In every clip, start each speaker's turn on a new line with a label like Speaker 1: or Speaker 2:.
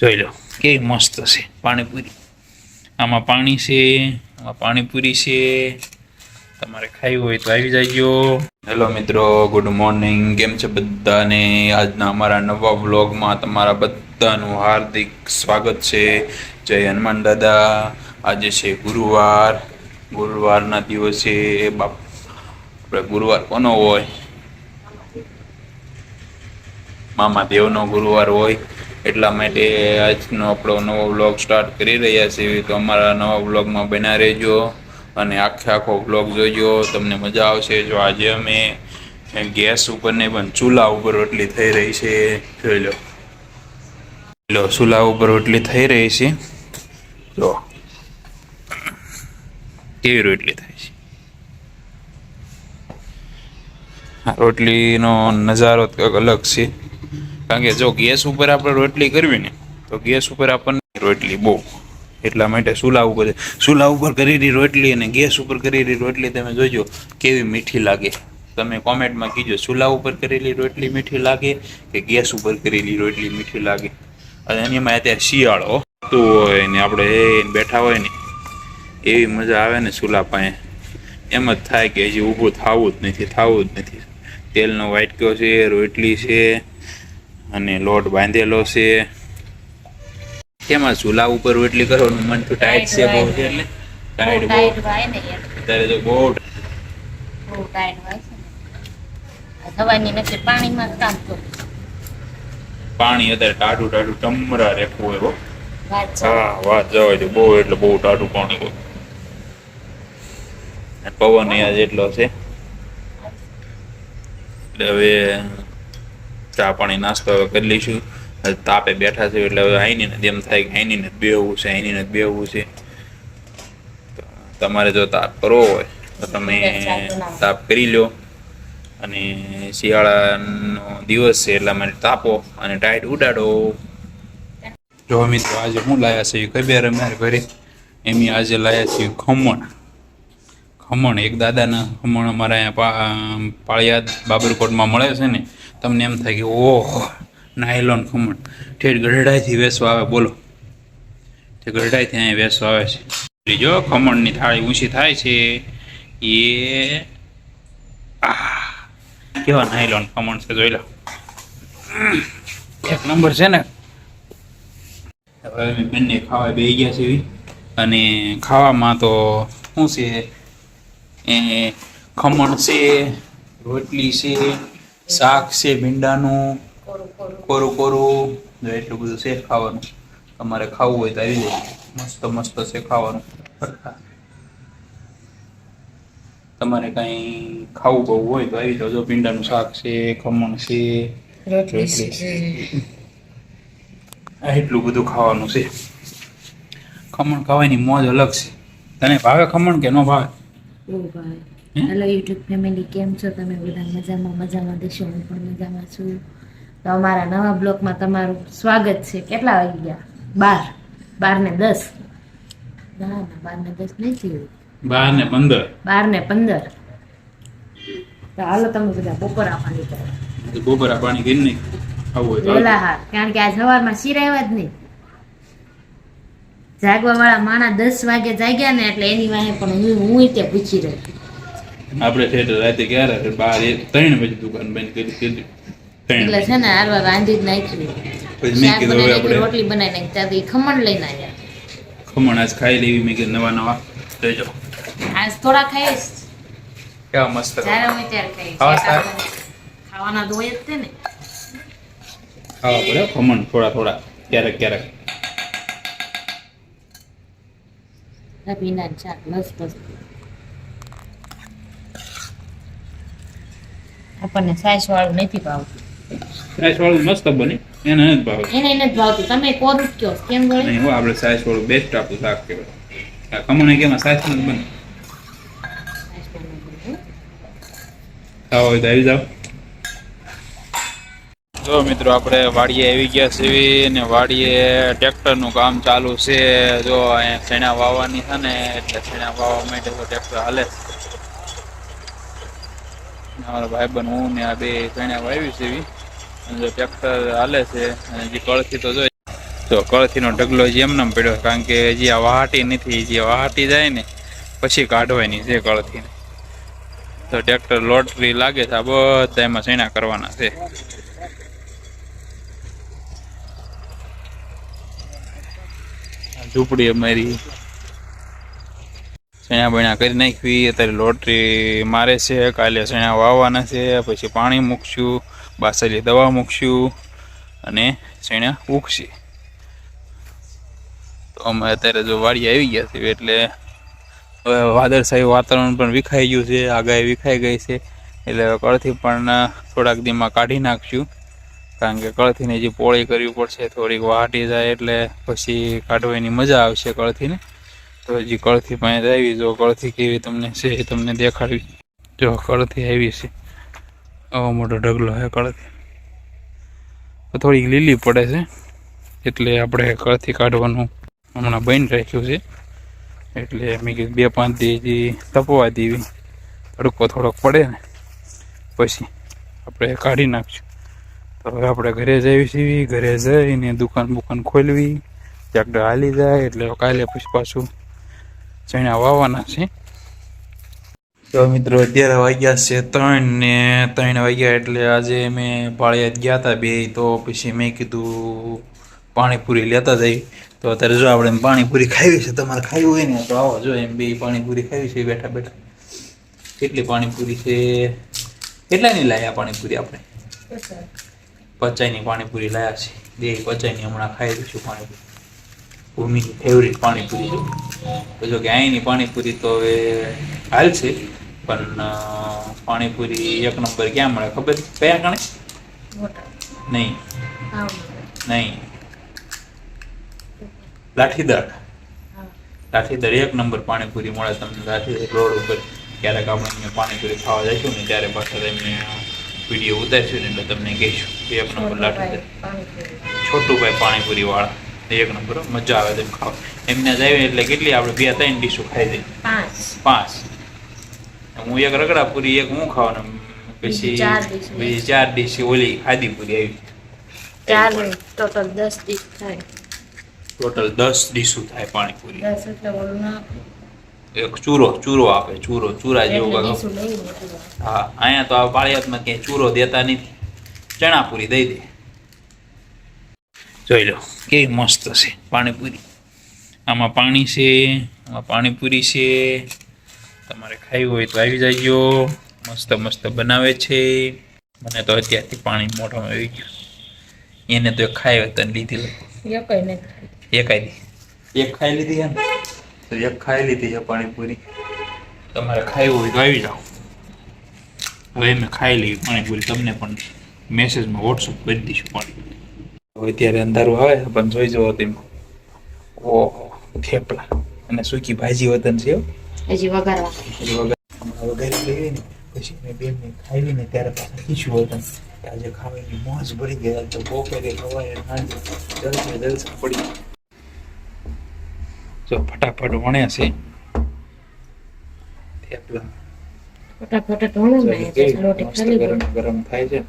Speaker 1: જોઈ લો, કેવી મસ્ત છે પાણીપુરી. આમાં પાણી છે, આમાં પાણીપુરી છે, તમારે ખાવી હોય તો આવી જાયજો હેલો મિત્રો, ગુડ મોર્નિંગ. કેમ છે બધાને? આજના અમારા નવા વ્લોગમાં તમારા બધાનું હાર્દિક સ્વાગત છે. જય હનુમાન દાદા. આજે છે ગુરુવાર. ગુરુવારના દિવસે બાપ, આપણે ગુરુવાર કોનો હોય? મામા દેવનો ગુરુવાર હોય. એટલા માટે આજનો આપણો નવો વ્લોગ સ્ટાર્ટ કરી રહ્યા છીએ. તો અમારા નવા વ્લોગમાં બના રહેજો અને આખે આખો વ્લોગ જોજો. તમને મજા આવશે. જો આજે અમે ગેસ ઉપર ને પણ ચૂલા ઉપર રોટલી થઈ રહી છે. જોઈ લો. લો, ચૂલા ઉપર રોટલી થઈ રહી છે. જો. કેવી રોટલી થાય છે? રોટલીનો નજારો અલગ છે. કારણ કે જો ગેસ ઉપર આપણે રોટલી કરવી ને, તો ગેસ ઉપર આપણને રોટલી બહુ. એટલા માટે ચૂલા ઉપર ચૂલા ઉપર કરેલી રોટલી અને ગેસ ઉપર કરેલી રોટલી તમે જોજો કેવી મીઠી લાગે. તમે કોમેન્ટમાં કીજો, ચૂલા ઉપર કરેલી રોટલી મીઠી લાગે કે ગેસ ઉપર કરેલી રોટલી મીઠી લાગે? અને એમાં અત્યારે શિયાળો તો હોય ને, આપણે એ બેઠા હોય ને, એવી મજા આવે ને ચૂલા પાસે. એમ જ થાય કે હજી ઊભું થવું જ નથી, થવું જ નથી. તેલનો વાટક્યો છે, રોટલી છે અને લોટ બાંધેલો છે. તેમાં ચૂલા ઉપર રોટલી કરવાનું મન તો ટાઈટ છે બહુ છે એટલે. ટાઈટ બહુ અત્યારે તો બહુ
Speaker 2: બહુ ટાઈટ વાય છે થવાની નથી પાણીમાં કામ કરું.
Speaker 1: પાણી અત્યારે ટાઢું ટાઢું ટમરા રેખવું હોય હો.
Speaker 2: વાત છે.
Speaker 1: હા વાત જવાય તો બહુ એટલે બહુ ટાઢું પાણી હોય. પવન અહીંયા જેટલો છે. એટલે હવે ચા પાણી નાસ્તો કરી લઈશું. તાપે બેઠા છે એટલે હવે આઈની ને એમ થાય કે આઈની ને બેહવું છે આઈની ને બેહવું છે. તમારે જો તાપ કરવો હોય તો તમે તાપ કરી લો અને શિયાળાનો દિવસ છે એટલા માટે તાપો અને ટાઈટ ઉડાડો. જો મિત્રો આજે હું લાયા છે ખબર અમારે ઘરે? એમની આજે લાયા છે ખમણ. ખમણ એક દાદાના ખમણ અમારા અહીંયા પાળિયાદ બાબરકોટમાં મળે છે ને તમને એમ થાય કે, ઓહ, નાયલોન ખમણ. ઠેઠ ગઢડાઈથી વેસવા આવે, બોલો. તે ગઢડાઈથી અહીંયા વેસવા આવે છે. જો, ખમણની થાળી ઊંચી થાય છે. એ કેવા નાયલોન ખમણ છે જોઈ લો. એક નંબર છે ને. હવે અમે બંને ખાવા બે ગયા છે અને ખાવામાં તો શું છે? એ, ખમણ છે, રોટલી છે શાક છે ભીંડાનું
Speaker 2: કોરું કોરું.
Speaker 1: એટલું બધું છે ખાવાનું. તમારે ખાવું હોય તો આવી જાય મસ્ત મસ્ત છે ખાવાનું. તમારે કઈ ખાવું બહુ હોય તો આવી જાવ જો ભીંડાનું શાક છે ખમણ છે એટલું બધું ખાવાનું છે. ખમણ ખાવાની મોજ અલગ છે. તને ભાવે ખમણ કે ન ભાવે?
Speaker 2: હેલો યુટ્યુબ ફેમિલી કેમ છો? તમે બધા મજામાં? મજામાં દેશો હું પણ મજામાં છું. તો અમારા નવા બ્લોગમાં તમારું સ્વાગત છે. કેટલા વાગી ગયા? બાર. બાર ને દસ. ના ના બાર ને દસ નહીં થયું?
Speaker 1: બાર ને પંદર.
Speaker 2: બાર ને પંદર. તો હાલો તમે બધા બપોરા પાણી કરો.
Speaker 1: બપોરા પાણી કરી નહીં.
Speaker 2: વેલા હાર કારણ કે આ સવારમાં શિરાવ્યા જ નહીં. જાગવા વાળા માણા દસ વાગે જાગ્યા ને એટલે એની વાહે પણ હું હું તે પૂછી રહી.
Speaker 1: આપણે છે રાતે ક્યારે રાતે બાર એક ત્રણ વાગે દુકાન બંધ કરી દીધી.
Speaker 2: એટલે છે ને હારવા રાંધી જ નાખ્યું.
Speaker 1: પછી મેં કીધું હવે આપણે
Speaker 2: રોટલી બનાવી નાખી. ત્યાંથી ખમણ લઈને આવ્યા.
Speaker 1: ખમણ આજ ખાઈ લેવી મેં કીધું નવા નવા. લેજો
Speaker 2: આજ થોડા ખાઈશ.
Speaker 1: કેવા મસ્ત
Speaker 2: જ્યારે હોય ત્યારે ખાઈશ ખાવાના તો હોય જ તે ને.
Speaker 1: ખાવા પડે ખમણ થોડા થોડા ક્યારેક ક્યારેક.
Speaker 2: ભીના ચાટ મસ્ત મસ્ત. આપણને સાઈસ વાળું નથી ભાવતું.
Speaker 1: સાઈસ વાળું મસ્ત બને. એને જ ભાવે
Speaker 2: એને એને જ ભાવતું. તમે કોરું કયો કેમ ગળી?
Speaker 1: નહીં હું આપણે સાઈસ વાળું બેસ્ટ આપું શાક કહેવાય. આ ખમણ કેમાં સાઈસ નથી બને. ખાવા હોય તો આવી જાઓ. જો મિત્રો આપણે વાડીએ આવી ગયા છીએ ને વાડીએ ટ્રેક્ટરનું કામ ચાલુ છે. જો અહીંયા છેણા વાવવાની છે ને એટલે છેણા વાવવા માટે તો ટ્રેક્ટર હાલે. છે. અમારા ભાઈબંધ, હું ને આ બે છેણા વાવી છે એવી. અને જો ટ્રેક્ટર હાલે છે અને જે કળથી તો જોઈ. તો કળથીનો ઢગલો હજી એમને પડ્યો કારણ કે હજી આ વહાટી નથી જે વહાટી જાય ને પછી કાઢવાની છે કળથીને. તો ટ્રેક્ટર લોટરી લાગે છે, આ બધા એમાં સૈણા કરવાના છે. ઝૂંપડી અમારી. સૈણા બૈણા કરી નાખવી. અત્યારે લોટરી મારે છે, કાલે સૈણા વાવવાના છે, પછી પાણી મૂકશું, બાસરી દવા મૂકશું અને સૈણા ઉગશે. તો અમે અત્યારે જો વાડી આવી ગયા છીએ એટલે હવે વાદળછાયું વાતાવરણ પણ વિખાઈ ગયું છે, આગાહી વિખાઈ ગઈ છે. એટલે હવે કળથી પણ થોડાક દીમાં કાઢી નાખશું. કારણ કે કળથીને જે પોળી કરવી પડશે, થોડીક વાટી જાય એટલે પછી કાઢવાની મજા આવશે કળથીને. તો હજી કળથી પાસે આવી જો કળથી કેવી તમને છે એ તમને દેખાડવી. જો કળથી આવી છે. આવો મોટો ઢગલો છે કળથી. થોડીક લીલી પડે છે. એટલે આપણે કળથી કાઢવાનું હમણાં બંધ રાખ્યું છે. એટલે મેં કીધું બે પાંચ દી તપવા દેવી. તડકો થોડોક પડે ને, પછી આપણે કાઢી નાખશું. તો હવે આપણે ઘરે જઈ છીએ, ઘરે જઈને દુકાન બુકાન ખોલવી. ટ્રેક્ટર હાલી જાય એટલે કાલે પછી પાછું ચણા વાવવાના છે. તો મિત્રો, અત્યારે વાગ્યા છે ત્રણ ને ત્રણ વાગ્યા એટલે આજે મેં પાળિયા ગયા હતા બે, તો પછી મેં કીધું પાણીપુરી લેતા જઈ. તો અત્યારે જો આપણે પાણીપુરી ખાવી છે, તમારે ખાવી હોય ને, તો આવો જો એમ બે પાણીપુરી ખાવી છે, બેઠા બેઠા. કેટલી પાણીપુરી છે? કેટલાની લાયા પાણીપુરી આપણે? પચાઈની પાણીપુરી લાયા છે. બે પચાઈની હમણાં ખાઈ દઈશું પાણીપુરી. ભૂમિની ફેવરિટ પાણીપુરી છે. તો જો કે અહીંની પાણીપુરી તો હવે હાલ છે પણ પાણીપુરી એક નંબર ક્યાં મળે ખબર? કયા કણે? નહીં. નહીં. લાઠીદળ લાઠીદળ એક નંબર પાણીપુરી મળે તમને લાઠીદળ રોડ ઉપર. ક્યારેક આપણે અહીંયા પાણીપુરી ખાવા જઈશું ને ત્યારે પાછા તમને વીડિયો ઉતારશું ને એટલે તમને કહીશું. એક નંબર લાઠીદળ છોટુભાઈ પાણીપુરી વાળા. એક નંબર મજા આવે તેમ ખાવા. એમને જ આવી એટલે કેટલી આપણે બે ત્રણ ડીશો ખાઈ દઈએ.
Speaker 2: પાંચ.
Speaker 1: પાંચ. હું એક રગડા પૂરી એક હું ખાવાનું. પછી
Speaker 2: બીજી ચાર
Speaker 1: ડીશ. ઓલી ખાધી પૂરી આવી.
Speaker 2: ચાર ટોટલ દસ ડીશ થાય.
Speaker 1: ટોટલ દસ ડીશો થાય પાણીપુરી.
Speaker 2: દસ એટલે ઓલું ના
Speaker 1: એક ચૂરો ચૂરો આપે ચૂરો ચૂરા જેવું. હા અહીંયા તો આ પાળિયાદમાં ક્યાંય ચૂરો દેતા નથી. ચણા પૂરી દઈ દે. જોઈ લો કેવી મસ્ત છે પાણીપુરી. આમાં પાણી છે આમાં પાણીપુરી છે તમારે ખાવી હોય તો આવી જજો મસ્ત મસ્ત બનાવે છે. મને તો અત્યારથી પાણી મોઢામાં આવી ગયું. એને તો એક ખાઈ હોય તને લીધી લઉં
Speaker 2: એ કઈ નથી
Speaker 1: એક આવી એક ખાઈ લીધી છે ને તો એક ખાઈ લીધી છે પાણીપુરી. તમારે ખાવી હોય તો આવી જાઓ. હવે મેં ખાઈ લીધી પાણીપુરી તમને પણ મેસેજમાં વોટ્સઅપ કરી દઈશું પાણીપુરી. હવે ત્યારે અંધારું આવે પણ જોઈ જવો તેમ. ઓહો થેપલા. અને સૂકી ભાજી વતન છે
Speaker 2: હજી વઘારવા.
Speaker 1: હજી વઘારી ને પછી મેં બેન ને ખાઈ ને ત્યારે પાછા ખીચું વતન. આજે ખાવાની મોજ ભરી ગયા તો બપોરે ખવાય સાંજે જલસે જલસા પડી જો ફટાફટ વણે છે. થેપલા.
Speaker 2: ફટાફટ ઢોળું ને
Speaker 1: ગરમ થાય છે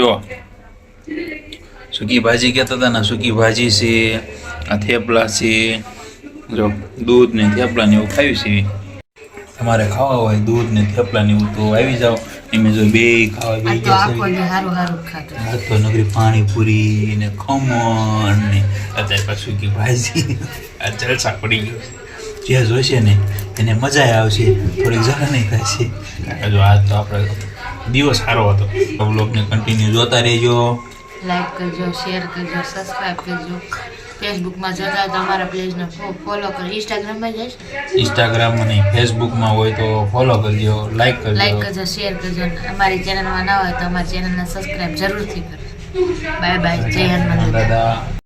Speaker 1: જો. સૂકી ભાજી કહેતા હતા ને સૂકી ભાજી છે આ થેપલા છે. જો દૂધ ને થેપલા ને એવું ખાવી છે. તમારે ખાવા હોય દૂધ ને થેપલા ને એવું તો આવી જાઓ. એમ જો બે ખાવા બે
Speaker 2: આ તો આખો દી હારું હારું ખાતું
Speaker 1: આ તો નગરી પાણીપુરી ને ખમણ ને અત્યારે પાછું સૂકી ભાજી. આ જલસા પડી ગયો છે. જે જોઈશે ને એને મજા આવશે. થોડીક જરા નહીં થશે જો આજ તો આપણે દિવસ સારો હતો. બ્લોગને કન્ટિન્યુ જોતા રહેજો.
Speaker 2: લાઈક કરજો શેર કરજો સબસ્ક્રાઇબ કરજો. ફેસબુકમાં જોતા તમારા તો અમારા પેજને ફોલો કરો. ઇન્સ્ટાગ્રામમાં જઈશ?
Speaker 1: ઇન્સ્ટાગ્રામ અને ફેસબુકમાં હોય તો ફોલો કરજો લાઈક
Speaker 2: લાઈક
Speaker 1: કરજો
Speaker 2: કરજો શેર કરજો. અમારી ચેનલમાં ના હોય તો અમારી ચેનલને સબસ્ક્રાઇબ જરૂરથી કરજો બાય બાય જય હનુમાન
Speaker 1: દાદા.